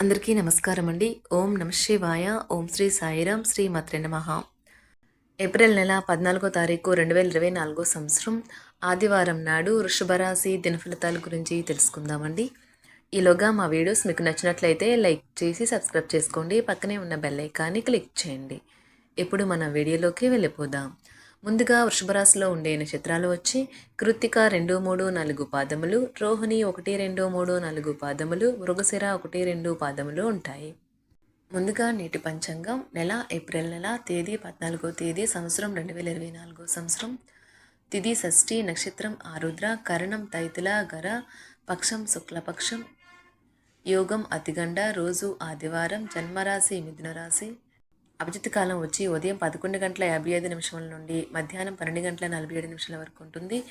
అందరికీ నమస్కారం అండి ఓం నమ శివాయ. ఓం శ్రీ సాయిరాం. శ్రీ మత్రే నమ. ఏప్రిల్ నెల పద్నాలుగో తారీఖు రెండు వేల ఇరవై నాలుగో సంవత్సరం. ఆదివారం నాడు వృషభరాశి దినఫలితాల గురించి తెలుసుకుందామండి. ఈలోగా మా వీడియోస్ మీకు నచ్చినట్లయితే లైక్ చేసి సబ్స్క్రైబ్ చేసుకోండి. పక్కనే ఉన్న బెల్ ఐకాన్ని క్లిక్ చేయండి. ఇప్పుడు మన వీడియోలోకి వెళ్ళిపోదాం. ముందుగా వృషభరాశిలో ఉండే నక్షత్రాలు వచ్చి కృత్తిక రెండు మూడు నాలుగు పాదములు రోహిణి ఒకటి రెండు మూడు నాలుగు పాదములు మృగశిర ఒకటి రెండు పాదములు ఉంటాయి. ముందుగా నేటి పంచాంగం నెల ఏప్రిల్ నెల తేదీ పద్నాలుగో తేదీ సంవత్సరం రెండు వేల ఇరవై నాలుగో సంవత్సరం. తిది షష్ఠి నక్షత్రం ఆరుద్ర కరణం తైతుల గర పక్షం శుక్లపక్షం. యోగం అతిగండ రోజు ఆదివారం జన్మరాశి మిథున రాశి అభిజిత్ కాలం వచ్చి ఉదయం పదకొండు గంటల యాభై ఐదు నిమిషాల నుండి మధ్యాహ్నం పన్నెండు గంటల నలభై ఏడు నిమిషాల వరకు ఉంటుంది.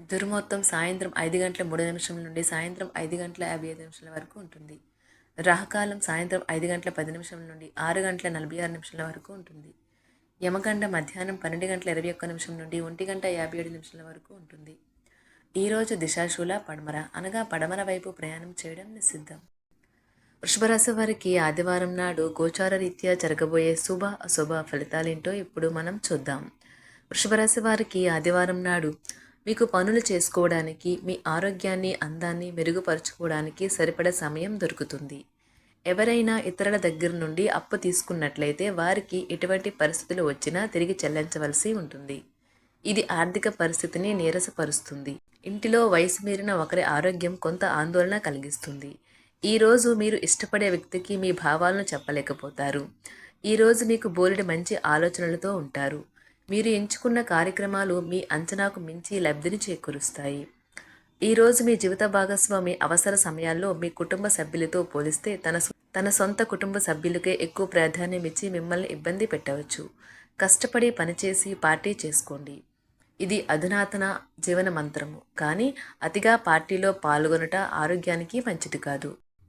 దుర్మొత్తం సాయంత్రం ఐదు గంటల మూడు నిమిషాల నుండి సాయంత్రం ఐదు గంటల యాభై ఐదు నిమిషాల వరకు ఉంటుంది. రాహకాలం సాయంత్రం ఐదు గంటల పది నిమిషాల నుండి ఆరు గంటల నలభై ఆరు నిమిషాల వరకు ఉంటుంది. యమగండ మధ్యాహ్నం పన్నెండు గంటల ఇరవై ఒక్క నిమిషం నుండి ఒంటి గంట యాభై ఏడు నిమిషాల వరకు ఉంటుంది. ఈరోజు దిశాశూల పడమర అనగా పడమర వైపు ప్రయాణం చేయడం నిషిద్ధం. వృషభరాశి వారికి ఆదివారం నాడు గోచార రీత్యా జరగబోయే శుభ అశుభ ఫలితాలేంటో ఇప్పుడు మనం చూద్దాం. వృషభరాశి వారికి ఆదివారం నాడు మీకు పనులు చేసుకోవడానికి మీ ఆరోగ్యాన్ని అందాన్ని మెరుగుపరుచుకోవడానికి సరిపడ సమయం దొరుకుతుంది. ఎవరైనా ఇతరుల దగ్గర నుండి అప్పు తీసుకున్నట్లయితే వారికి ఎటువంటి పరిస్థితులు వచ్చినా తిరిగి చెల్లించవలసి ఉంటుంది. ఇది ఆర్థిక పరిస్థితిని నీరసపరుస్తుంది. ఇంటిలో వయసు మీరిన ఒకరి ఆరోగ్యం కొంత ఆందోళన కలిగిస్తుంది. ఈరోజు మీరు ఇష్టపడే వ్యక్తికి మీ భావాలను చెప్పలేకపోతారు. ఈరోజు మీకు బోలెడు మంచి ఆలోచనలతో ఉంటారు. మీరు ఎంచుకున్న కార్యక్రమాలు మీ అంచనాకు మించి లబ్ధిని చేకూరుస్తాయి. ఈరోజు మీ జీవిత భాగస్వామి అవసర సమయాల్లో మీ కుటుంబ సభ్యులతో పోలిస్తే తన తన సొంత కుటుంబ సభ్యులకే ఎక్కువ ప్రాధాన్యం ఇచ్చి మిమ్మల్ని ఇబ్బంది పెట్టవచ్చు. కష్టపడి పనిచేసి పార్టీ చేసుకోండి. ఇది అధునాతన జీవన మంత్రము. కానీ అతిగా పార్టీలో పాల్గొనట ఆరోగ్యానికి మంచిది కాదు.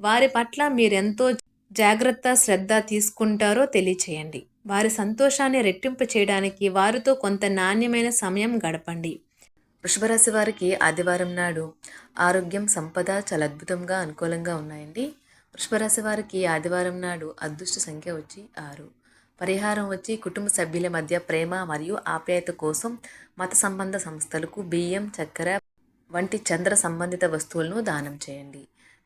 వారి పట్ల మీరెంతో జాగ్రత్త శ్రద్ధ తీసుకుంటారో తెలియచేయండి. వారి సంతోషాన్ని రెట్టింపు చేయడానికి వారితో కొంత నాణ్యమైన సమయం గడపండి. వృషభరాశి వారికి ఆదివారం నాడు ఆరోగ్యం సంపద చాలా అద్భుతంగా అనుకూలంగా ఉన్నాయండి. వృషభరాశి వారికి ఆదివారం నాడు అదృష్ట సంఖ్య వచ్చి ఆరు. పరిహారం వచ్చి కుటుంబ సభ్యుల మధ్య ప్రేమ మరియు ఆప్యాయత కోసం మత సంబంధ సంస్థలకు బియ్యం చక్కెర వంటి చంద్ర సంబంధిత వస్తువులను దానం చేయండి.